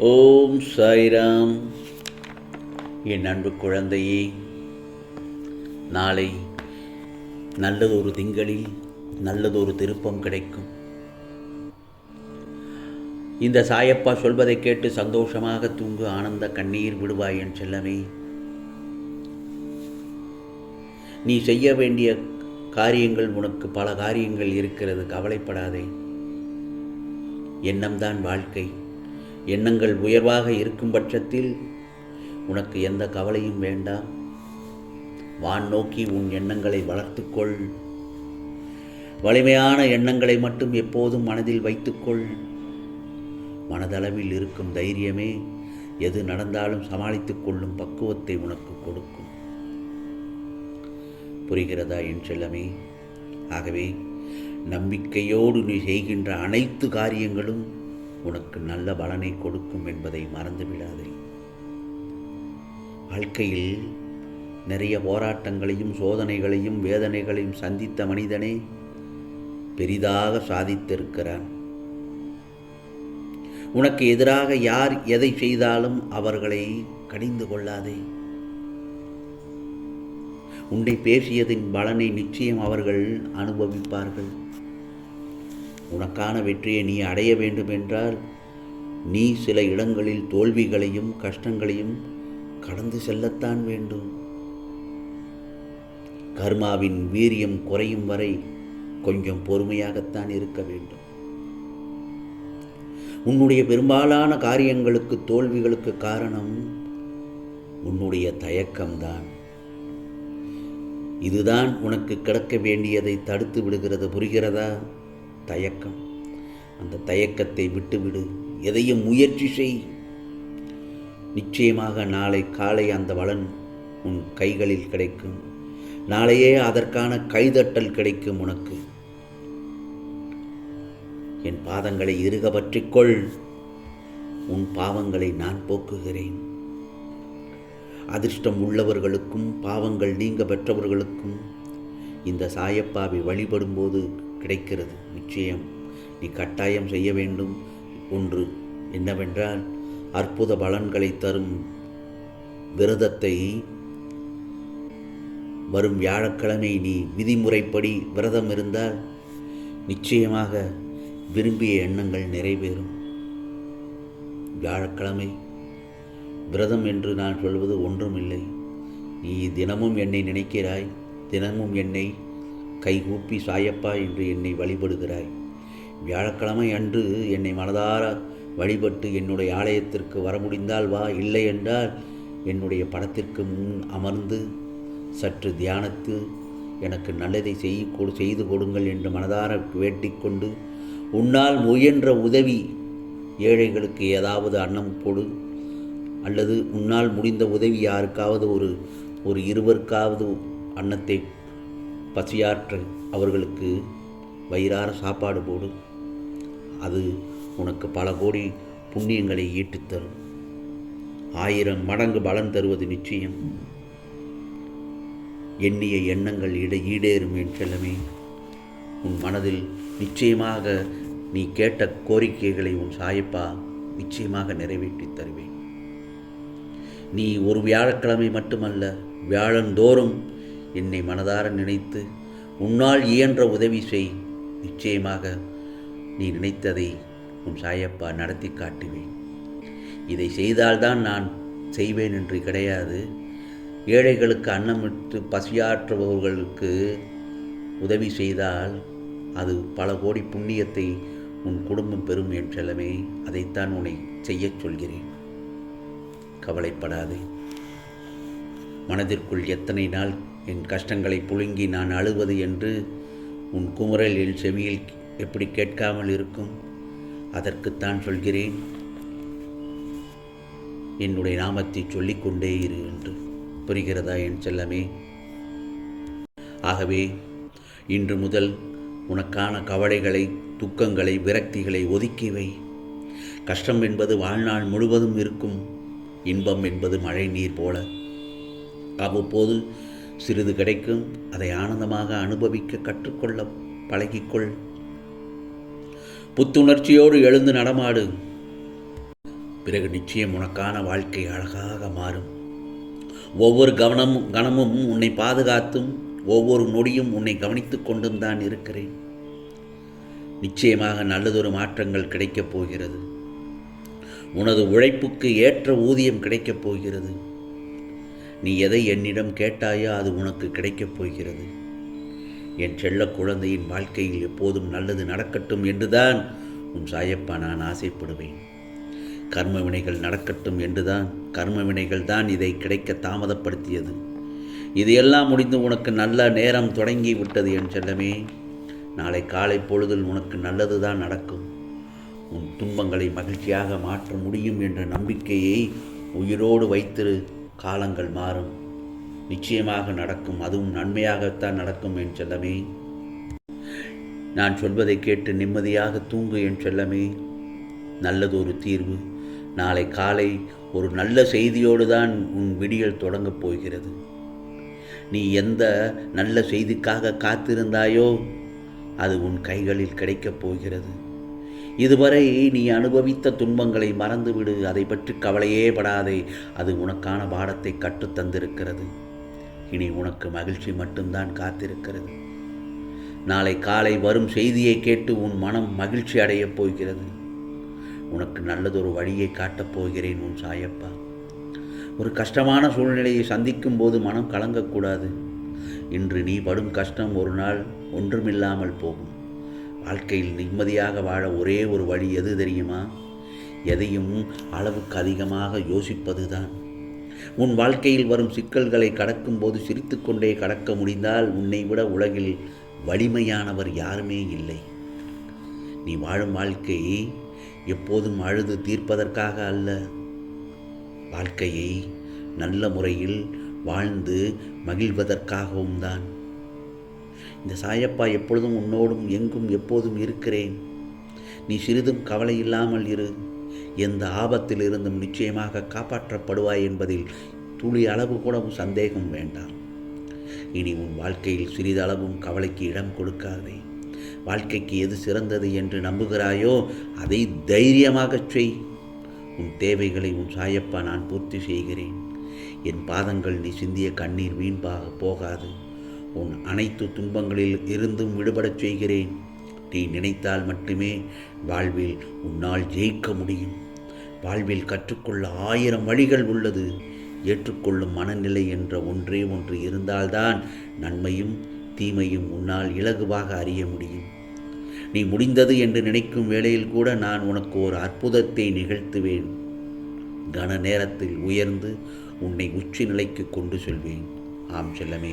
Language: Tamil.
ஓம் சாய்ராம். என் அன்பு குழந்தையே நாளை நல்லதொரு திங்களில் நல்லதொரு திருப்பம் கிடைக்கும். இந்த சாயப்பா சொல்வதை கேட்டு சந்தோஷமாக தூங்கு ஆனந்த கண்ணீர் விடுவாய் என் செல்லமே. நீ செய்ய வேண்டிய காரியங்கள் உனக்கு பல காரியங்கள் இருக்கிறது கவலைப்படாதே. எண்ணம்தான் வாழ்க்கை. எண்ணங்கள் உயர்வாக இருக்கும் பட்சத்தில் உனக்கு எந்த கவலையும் வேண்டாம். வான் நோக்கி உன் எண்ணங்களை வளர்த்துக்கொள். வலிமையான எண்ணங்களை மட்டும் எப்போதும் மனதில் வைத்துக்கொள். மனதளவில் இருக்கும் தைரியமே எது நடந்தாலும் சமாளித்துக் கொள்ளும் பக்குவத்தை உனக்கு கொடுக்கும். புரிகிறதா என் செல்லமே? ஆகவே நம்பிக்கையோடு நீ செய்கின்ற அனைத்து காரியங்களும் உனக்கு நல்ல பலனை கொடுக்கும் என்பதை மறந்துவிடாதே. வாழ்க்கையில் நிறைய போராட்டங்களையும் சோதனைகளையும் வேதனைகளையும் சந்தித்த மனிதனே பெரிதாக சாதித்திருக்கிறான். உனக்கு எதிராக யார் எதை செய்தாலும் அவர்களை கடிந்து கொள்ளாதே. உன்னை பேசியதின் பலனை நிச்சயம் அவர்கள் அனுபவிப்பார்கள். உனக்கான வெற்றியை நீ அடைய வேண்டுமென்றால் நீ சில இடங்களில் தோல்விகளையும் கஷ்டங்களையும் கடந்து செல்லத்தான் வேண்டும். கர்மாவின் வீரியம் குறையும் வரை கொஞ்சம் பொறுமையாகத்தான் இருக்க வேண்டும். உன்னுடைய பெரும்பாலான காரியங்களுக்கு தோல்விகளுக்கு காரணம் உன்னுடைய தயக்கம்தான். இதுதான் உனக்கு கிடக்க வேண்டியதை தடுத்து விடுகிறது புரிகிறதா? தயக்கம். அந்த தயக்கத்தை விட்டுவிடு. எதையும் முயற்சி செய். நிச்சயமாக நாளை காலை அந்த வளன் உன் கைகளில் கிடைக்கும். நாளையே அதற்கான கைதட்டல் கிடைக்கும் உனக்கு. என் பாதங்களை இறுக பற்றிக்கொள். உன் பாவங்களை நான் போக்குகிறேன். அதிர்ஷ்டம் உள்ளவர்களுக்கும் பாவங்கள் நீங்க பெற்றவர்களுக்கும் இந்த சாயப்பாவை வழிபடும்போது கிடைக்கிறது. நிச்சயம். நீ கட்டாயம் செய்ய வேண்டும். ஒன்று என்னவென்றால் அற்புத பலன்களை தரும் விரதத்தை வரும் வியாழக்கிழமை நீ விதிமுறைப்படி விரதம் இருந்தால் நிச்சயமாக விரும்பிய எண்ணங்கள் நிறைவேறும். வியாழக்கிழமை விரதம் என்று நான் சொல்வது ஒன்றுமில்லை. நீ தினமும் என்னை நினைக்கிறாய். தினமும் என்னை கைகூப்பி சாயப்பா என்று என்னை வழிபடுகிறாய். வியாழக்கிழமை அன்று என்னை மனதார வழிபட்டு என்னுடைய ஆலயத்திற்கு வர முடிந்தால் வா. இல்லை என்றால் என்னுடைய படத்திற்கு முன் அமர்ந்து சற்று தியானத்து எனக்கு நல்லதை செய்ய கொடு செய்து கொடுங்கள் என்று மனதார வேட்டிக்கொண்டு உன்னால் முயன்ற உதவி ஏழைகளுக்கு ஏதாவது அன்னம் கொடு. அல்லது உன்னால் முடிந்த உதவி யாருக்காவது ஒரு ஒரு இருவருக்காவது அன்னத்தை பசியாற்ற அவர்களுக்கு வயிறார சாப்பாடு போடு. அது உனக்கு பல கோடி புண்ணியங்களை ஈட்டுத் தரும் ஆயிரம் மடங்கு பலன் தருவது நிச்சயம். எண்ணிய எண்ணங்கள் இட ஈடேறும் என் செல்லமே. உன் மனதில் நிச்சயமாக நீ கேட்ட கோரிக்கைகளை உன் சாயப்பா நிச்சயமாக நிறைவேற்றி தருவேன். நீ ஒரு வியாழக்கிழமை மட்டுமல்ல வியாழந்தோறும் என்னை மனதார நினைத்து உன்னால் இயன்ற உதவி செய். நிச்சயமாக நீ நினைத்ததை உன் சாயப்பா நடத்தி காட்டுவேன். இதை செய்தால்தான் நான் செய்வேன் என்று கிடையாது. ஏழைகளுக்கு அன்னமிட்டு பசியாற்றுபவர்களுக்கு உதவி செய்தால் அது பல கோடி புண்ணியத்தை உன் குடும்பம் பெறும் என் செல்லமே. அதைத்தான் உன்னை செய்யச் சொல்கிறேன். கவலைப்படாதே. மனதிற்குள் எத்தனை நாள் என் கஷ்டங்களை புழுங்கி நான் அழுவது என்று உன் குமுறல் என் செவியில் எப்படி கேட்காமல் இருக்கும்? அதற்குத்தான் சொல்கிறேன். என்னுடைய நாமத்தை சொல்லிக்கொண்டே இரு என்று. புரிகிறதா என் செல்லமே? ஆகவே இன்று முதல் உனக்கான கவலைகளை துக்கங்களை விரக்திகளை ஒதுக்கிவை கஷ்டம் என்பது வாழ்நாள் முழுவதும் இருக்கும். இன்பம் என்பது மழை நீர் போல. அவ்வப்போது சிறிது கிடைக்கும் அதை ஆனந்தமாக அனுபவிக்க கற்றுக்கொள்ள பழகிக்கொள். புத்துணர்ச்சியோடு எழுந்து நடமாடு. பிறகு நிச்சயம் உனக்கான வாழ்க்கை அழகாக மாறும். ஒவ்வொரு கவனமும் கணமும் உன்னை பாதுகாத்தும் ஒவ்வொரு நொடியும் உன்னை கவனித்துக் கொண்டும் தான் இருக்கிறேன். நிச்சயமாக நல்லதொரு மாற்றங்கள் கிடைக்கப் போகிறது. உனது உழைப்புக்கு ஏற்ற ஊதியம் கிடைக்கப் போகிறது. நீ எதை என்னிடம் கேட்டாயோ அது உனக்கு கிடைக்கப் போகிறது. என் செல்ல குழந்தையின் வாழ்க்கையில் எப்போதும் நல்லது நடக்கட்டும் என்றுதான் உன் சாயப்பா நான் ஆசைப்படுவேன். கர்ம வினைகள் நடக்கட்டும் என்றுதான் கர்ம வினைகள் தான் இதை கிடைக்க தாமதப்படுத்தியது. இது எல்லாம் முடிந்து உனக்கு நல்ல நேரம் தொடங்கி விட்டது என் செல்லமே. நாளை காலை பொழுதில் உனக்கு நல்லது தான் நடக்கும். உன் துன்பங்களை மகிழ்ச்சியாக மாற்ற முடியும் என்ற நம்பிக்கையை உயிரோடு வைத்திரு. காலங்கள் மாறும். நிச்சயமாக நடக்கும். அதுவும் நன்மையாகத்தான் நடக்கும் என் செல்லமே. நான் சொல்வதை கேட்டு நிம்மதியாக தூங்கு என் செல்லமே. நல்லதொரு தீர்வு. நாளை காலை ஒரு நல்ல செய்தியோடு தான் உன் விடியல் தொடங்கப் போகிறது. நீ எந்த நல்ல செய்திக்காக காத்திருந்தாயோ அது உன் கைகளில் கிடைக்கப் போகிறது. இதுவரை நீ அனுபவித்த துன்பங்களை மறந்துவிடு. அதை பற்றி கவலையே படாதே. அது உனக்கான பாடத்தை கற்றுத் தந்திருக்கிறது. இனி உனக்கு மகிழ்ச்சி மட்டும்தான் காத்திருக்கிறது. நாளை காலை வரும் செய்தியை கேட்டு உன் மனம் மகிழ்ச்சி அடையப் போகிறது. உனக்கு நல்லதொரு வழியை காட்டப் போகிறேன் உன் சாயப்பா. ஒரு கஷ்டமான சூழ்நிலையை சந்திக்கும் போது மனம் கலங்கக்கூடாது. இன்று நீ படும் கஷ்டம் ஒரு நாள் ஒன்றுமில்லாமல் போகும். வாழ்க்கையில் நிம்மதியாக வாழ ஒரே ஒரு வழி எது தெரியுமா? எதையும் அளவுக்கு அதிகமாக யோசிப்பது தான் உன் வாழ்க்கையில் வரும் சிக்கல்களை கடக்கும்போது சிரித்துக்கொண்டே கடக்க முடிந்தால் உன்னை விட உலகில் வலிமையானவர் யாருமே இல்லை. நீ வாழும் வாழ்க்கை எப்போதும் அழுது தீர்ப்பதற்காக அல்ல. வாழ்க்கையை நல்ல முறையில் வாழ்ந்து மகிழ்வதற்காகவும் தான். இந்த சாயப்பா எப்பொழுதும் உன்னோடும் எங்கும் எப்போதும் இருக்கிறேன். நீ சிறிதும் கவலை இல்லாமல் இரு. எந்த ஆபத்தில் இருந்தும் நிச்சயமாக காப்பாற்றப்படுவாய் என்பதில் துளி அளவு கூடவும் சந்தேகம் வேண்டாம். இனி உன் வாழ்க்கையில் சிறிதளவும் கவலைக்கு இடம் கொடுக்காதே. வாழ்க்கைக்கு எது சிறந்தது என்று நம்புகிறாயோ அதை தைரியமாகச் செய். உன் தேவைகளை உன் சாயப்பா நான் பூர்த்தி செய்கிறேன். என் பாதங்கள் நீ சிந்திய கண்ணீர் வீண்பாக போகாது. உன் அனைத்து துன்பங்களில் இருந்தும் விடுபடச் செய்கிறேன். நீ நினைத்தால் மட்டுமே வாழ்வில் உன்னால் ஜெயிக்க முடியும். வாழ்வில் கற்றுக்கொள்ள ஆயிரம் வழிகள் உள்ளது. ஏற்றுக்கொள்ளும் மனநிலை என்ற ஒன்றே ஒன்று இருந்தால்தான் நன்மையும் தீமையும் உன்னால் இலகுவாக அறிய முடியும். நீ முடிந்தது என்று நினைக்கும் வேளையில் கூட நான் உனக்கு ஒரு அற்புதத்தை நிகழ்த்துவேன். கன நேரத்தில் உயர்ந்து உன்னை உச்சி நிலைக்கு கொண்டு செல்வேன். ஆம் செல்லமே